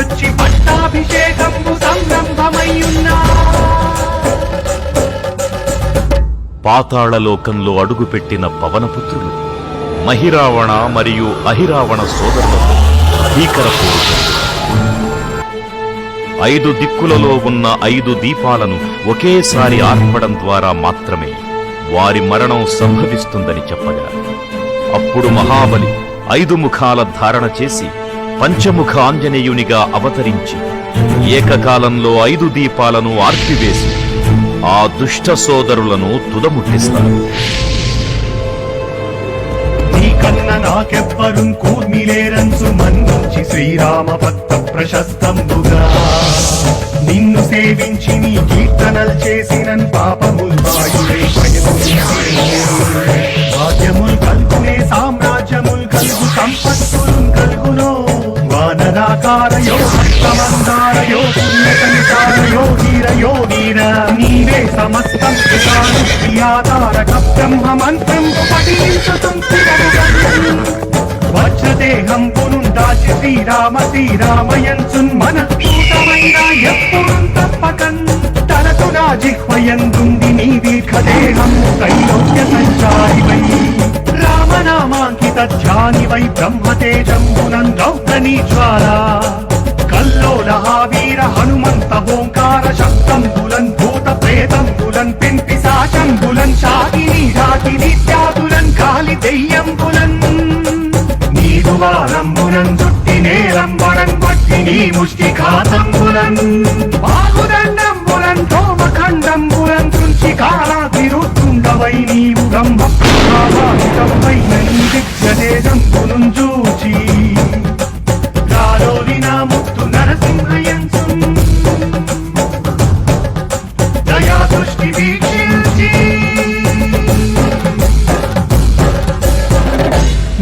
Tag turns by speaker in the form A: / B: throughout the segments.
A: వచ్చి పట్టాభిషేకంబు సంరంభమయ్యున్నా.
B: పాతాళలోకంలో అడుగుపెట్టిన పవనపుత్రులు మహిరావణ మరియు అహిరావణ సోదరులతో భీకర ఐదు దిక్కులలో ఉన్న ఐదు దీపాలను ఒకేసారి ఆర్పడం ద్వారా మాత్రమే వారి మరణం సంభవిస్తుందని చెప్పగా అప్పుడు మహాబలి ఐదు ముఖాల ధారణ చేసి పంచముఖ ఆంజనేయునిగా అవతరించి ఏకకాలంలో ఐదు దీపాలను ఆర్పివేసి ఆ దుష్ట సోదరులను తుదముట్టిస్తారు.
A: నీకన్న కూర్మిలేరంచు మన్నుంచి శ్రీరామ భక్త ప్రశస్తంబుగా నిన్ను సేవించి నీ కీర్తనలు చేసిన పాపముల్ వానరాకారయో హస్తమందారయో పుణ్యకలితారయో హీరయో వీర నీవే సమస్తం పితాను ప్రియాతారక బ్రహ్మ మంత్రం పఠించుతం వజ్రదేహం పునుందాచి శ్రీరామ శ్రీరామయంచున్ మన పూతమైన ఎప్పుడు తప్పకన్ రామనామాంకిత ధ్యానివై బ్రహ్మతేజంబునం రౌద్రనీ జ్వాలా. కల్లోల వీర హనుమంత ఓంకార శబ్దంబులన్ భూత ప్రేతంబులన్ పెంపి సాశంబులన్ శాకిని రాతి త్యాగులన్ కాలి దెయ్యంబులన్ నీదు వారంబులన్ జుట్టి నేలంబడన్ వట్టి నీ ముష్టి ఘాతంబులన్ బాహుదండంబులన్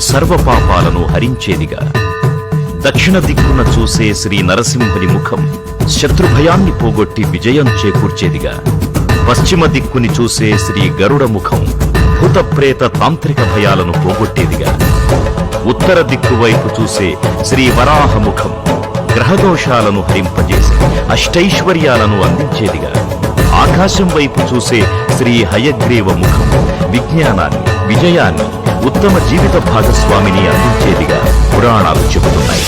B: సర్వపాపాలను హరించేదిగా. దక్షిణ దిక్కున చూసే శ్రీ నరసింహుని ముఖం శత్రుభయాన్ని పోగొట్టి విజయం చేకూర్చేదిగా. పశ్చిమ దిక్కుని చూసే శ్రీ గరుడ ముఖం భూత ప్రేత తాంత్రిక భయాలను పోగొట్టేదిగా. ఉత్తర దిక్కు వైపు చూసే శ్రీ వరాహ ముఖం గ్రహదోషాలను హరింపజేసి అష్టైశ్వర్యాలను అందించేదిగా. ఆకాశం వైపు చూసే శ్రీ హయగ్రీవ ముఖం విజ్ఞానాన్ని విజయాన్ని ఉత్తమ జీవిత భాగస్వామిని అందించేదిగా పురాణాలు చెబుతున్నాయి.